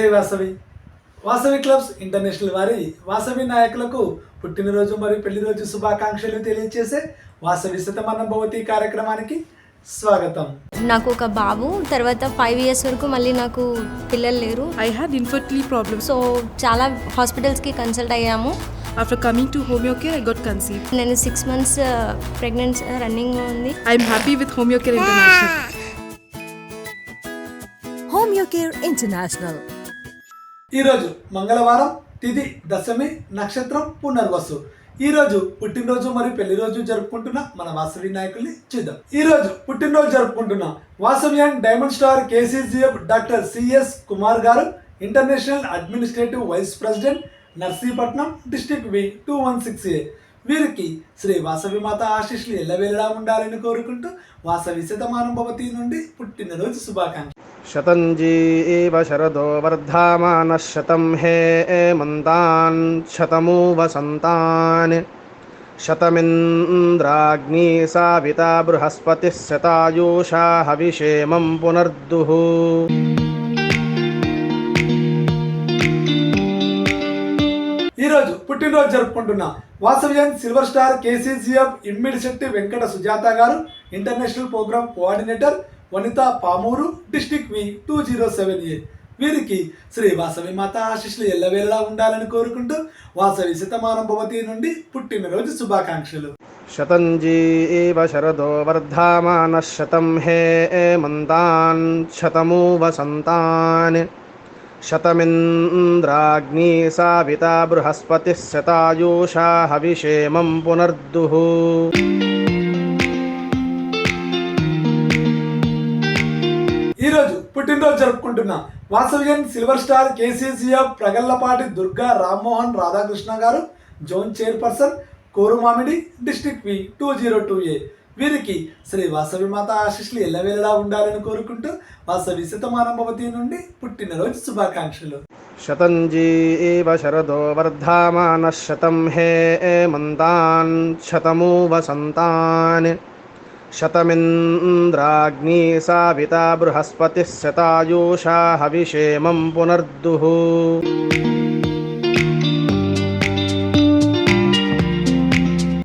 జై Vasavi Vasavi clubs international వారి వాసవి నాయకులకు పుట్టినరోజు మరియు పెళ్ళి రోజు శుభాకాంక్షలు తెలియజేసే వాసవి శతమానం భవతి కార్యక్రమానికి స్వాగతం నాకు ఒక బాబు తర్వాత ఫైవ్ ఇయర్స్ వరకు మళ్ళీ నాకు పిల్లలు లేరు I had infertility problems. So చాలా హాస్పిటల్స్కి కన్సల్ట్ అయ్యాము After coming to Homeocare, I got conceived. నేను సిక్స్ మంత్స్ ప్రెగ్నెన్సీ రన్నింగ్ ఉంది I'm happy with Homeocare International. Homeocare International. ఈరోజు మంగళవారం తిథి దశమి నక్షత్రం పునర్వసు. ఈ రోజు పుట్టినరోజు మరియు పెళ్ళి రోజు జరుపుకుంటున్న మన వాసవి నాయకుల్ని చూద్దాం. ఈ రోజు పుట్టినరోజు జరుపుకుంటున్న Vasavi and diamond star KCGF doctor CS Kumar garu international administrative vice president Narsipatnam district V two one six A. వీరికి శ్రీ వాసవి మాత ఆశీస్సులు ఎల్లవేళలా ఉండాలని కోరుకుంటూ వాసవి శతమానం భవతి నుండి పుట్టినరోజు శుభాకాంక్ష शतञ्जी एव शरदो वर्धामानः शतं हे मन्तान् शतमु वसन्तान् शतमिन्द्राग्नी साविता बृहस्पतिः शतायुषा हविषेमं पुनर्दुः ఈ రోజు పుట్టినరోజు జరుపుకుంటున్న Vasavyan silver star KCCF Immidi Shetty Venkata Sujatha గారు international program coordinator Vanitha Pamuru district V two zero seven A. వీరికి శ్రీ వాసవి మాత ఆశిష్లు ఎల్లవేళ్ళ ఉండాలని కోరుకుంటూ వాసవి శతమానం భవతి నుండి పుట్టినరోజు శుభాకాంక్షలు. శతంజీ శరదో వర్ధమాన శతం హే మంతాన్ శతమూ వసంతాన్ శతమింద్రాగ్ని సావిత బృహస్పతి శతాయూషా హవిషేమం పునర్దుహూ పుట్టినరోజు జరుపుకుంటున్నా. వాసవ్యన్ silver star KCCF Pragallapati Durga Rammohan Radhakrishna garu zone chairperson Korumamidi district V two zero two A. వీరికి శ్రీ వాసవి మాత ఆశిష్లు ఎల్లవేళలా ఉండాలని కోరుకుంటూ వాసవి శతమానభవతి నుండి పుట్టినరోజు శుభాకాంక్షలు. శతంజీ శరదో వర్ధమాన శతం హే మంతాన్ శతమూ వసంతాన్ शतमिन्द्राग्नी साविता बृहस्पतिः शतायुषा हविषेमं पुनर्दुः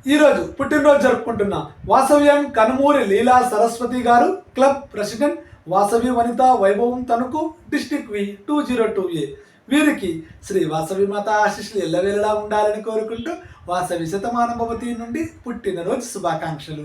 ఈ రోజు పుట్టినరోజు జరుపుకుంటున్న వాసవ్యం కనుమూరి లీలా సరస్వతి గారు club president Vasavi Vanitha Vaibhavam Tanuku district V two zero two A వీరికి శ్రీ వాసవి మాత ఆశీస్సులు ఎల్లవేళలా ఉండాలని కోరుకుంటూ వాసవి శతమానం భవతి నుండి పుట్టినరోజు శుభాకాంక్షలు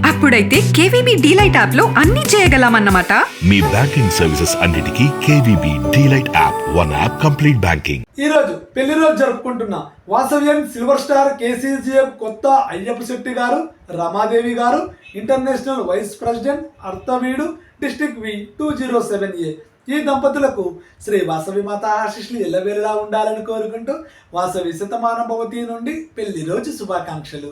అప్పుడైతే కేవీబీ డీలైట్ యాప్లో అన్ని చేయగలమన్నమాట. మీ బ్యాంకింగ్ సర్వీసెస్ అన్నిటికీ KVB DeLight app one app complete banking. ఈ రోజు పెళ్ళి రోజు జరుపుకుంటున్న వాసవ్యన్ సిల్వర్ స్టార్ కేసీజీఎఫ్ కొత్త Ayyappa Shetti garu Ramadevi garu international vice president Ardhaveedu district V two zero seven A. ఈ దంపతులకు శ్రీ వాసవి మాత ఆశీస్సులు ఎల్లవేళలా ఉండాలని కోరుకుంటూ వాసవి శతమానం భవతి నుండి పెళ్ళి రోజు శుభాకాంక్షలు.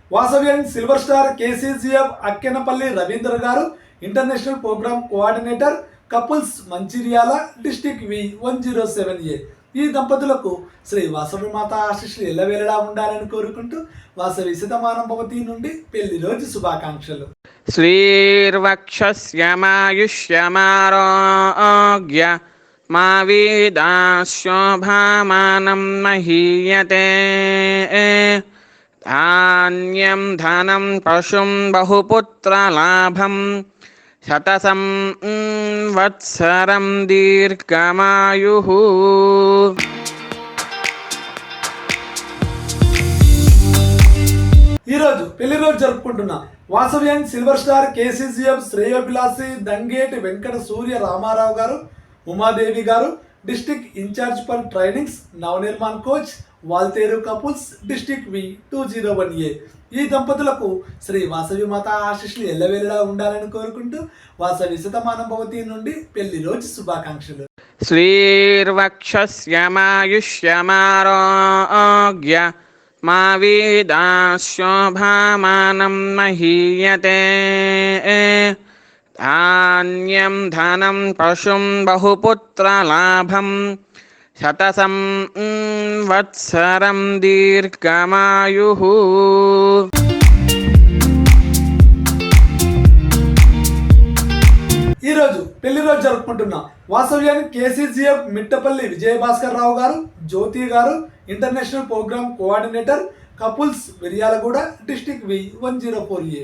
వాసవ్యన్ silver star KCGF Akkenapalli Ravindra garu international program coordinator couples Mancherial district V one zero seven A ఈ దంపతులకు శ్రీ వాసవి మాత ఆశీస్సులు ఎల్లవేళలా ఉండాలని కోరుకుంటూ వాసవి సితమానం భవతి నుండి పెళ్ళి రోజు శుభాకాంక్షలు. శ్రీర్వక్షమాయుష్యమారోగ్య మా వీదాశోభామానం మహీయతే. ధాన్యం ధనం పశుం బహుపుత్రలాభం శతసం వత్సరం దీర్ఘమాయు ఈరోజు పెళ్ళి రోజు జరుపుకుంటున్న వాసవ్యాన్ silver star KCGM శ్రేయోభిలాసి Dangeti Venkata Surya Ramarao garu Umadevi garu district incharge for trainings Navnirman coach Waltair couples district V two zero one A. ఈ దంపతులకు శ్రీ వాసవి మాత ఆశిష్లు ఎల్లవేళలా ఉండాలని కోరుకుంటూ వాసవి శతమానం భవతి నుండి పెళ్ళి రోజు శుభాకాంక్షలు. శ్రీర్వక్షమాయుష్యమారోగ్య మా వీదాశోభామానం మహీయతే. ధాన్యం ధనం పశుం బహుపుత్రలాభం శతసం వత్సరం దీర్ఘమాయు ఈరోజు పెళ్ళి రోజు జరుపుకుంటున్న వాసవ్యాన్ని KCGF Mittapalli Vijayabhaskar Rao garu Jyothi garu international program coordinator couples Viriyalaguda district V one zero four A.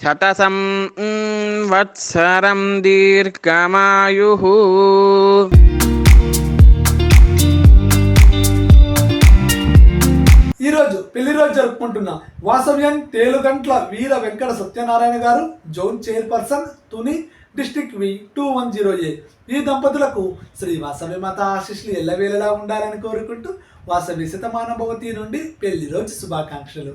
శతసం వత్సరం దీర్ఘమాయు ఈరోజు పెళ్ళి రోజు జరుపుకుంటున్న వాసవ్యం తేలుగంట్ల Veera Venkata Satyanarayana garu zone chairperson Tuni district V two one zero A. ఈ దంపతులకు శ్రీ వాసవి మాత ఆశిష్లు ఎల్లవేళలా ఉండాలని కోరుకుంటూ వాసవి శతమానభవతి నుండి పెళ్ళి రోజు శుభాకాంక్షలు.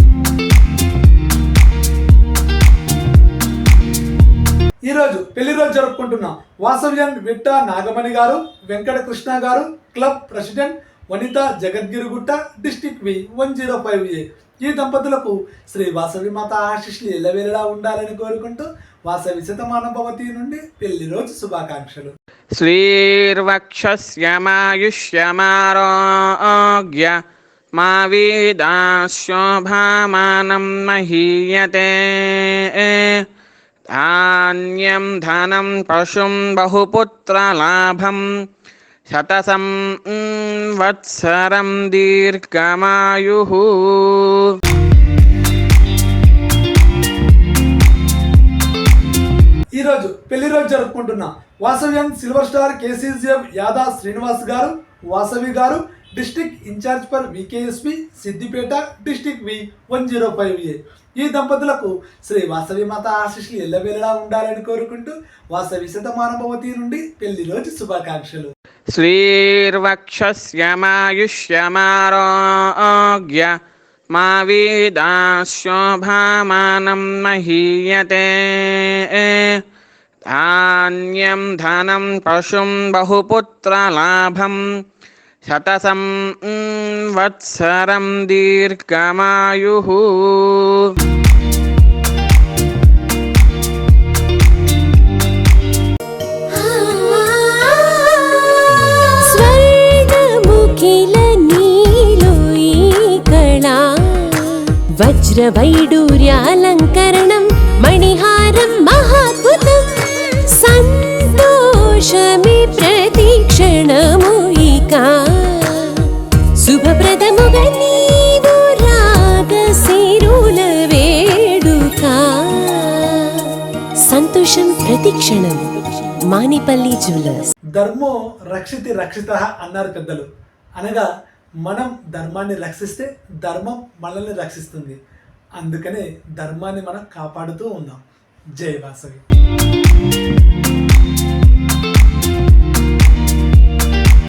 రోజు పెళ్ళి రోజు జరుపుకుంటున్న వాసవ్యం Vitta Nagamani garu Venkatakrishna garu club president Vanitha Jagadgirigutta district V one zero five A. ఈ దంపతులకు శ్రీ వాసవి మాత ఆశిష్లు ఎల్లవేళలా ఉండాలని కోరుకుంటూ వాసవి శతమానభవతి నుండి పెళ్ళి రోజు శుభాకాంక్షలు. శ్రీర్వక్షమాయుష్యమారోగ్య మా వీదాశోభామానం మహీయతే. ధాన్యం ధనం పశుం బహుపుత్రలాభం శతసం వత్సరం దీర్ఘమాయు ఈరోజు పెళ్ళి రోజు జరుపుకుంటున్నా వాసవ్యం silver star KCGM Yada Srinivas garu Vasavi garu district incharge for VKSP Siddipet district V one zero five A. ఈ దంపతులకు శ్రీ వాసవి మాత ఆశీస్సులు ఎల్లవేళలా ఉండాలని కోరుకుంటూ వాసవి శతమానభవతి నుండి పెళ్ళి రోజు శుభాకాంక్షలు. శ్రీర్వక్షమాయుష్యమారోగ్య మా వీదాశోభామానం మహీయతే. ధాన్యం ధనం పశుం బహుపుత్రలాభం శతసం వత్సరం దీర్ఘమాయు వజ్రవైడూర్యాలంక ప్రతిక్షణం మానిపల్లి జ్యువెలర్స్. ధర్మో రక్షితి రక్షిత అన్నారు పెద్దలు. అనగా మనం ధర్మాన్ని రక్షిస్తే ధర్మం మనల్ని రక్షిస్తుంది. అందుకనే ధర్మాన్ని మనం కాపాడుతూ ఉందాం జై వాసవి.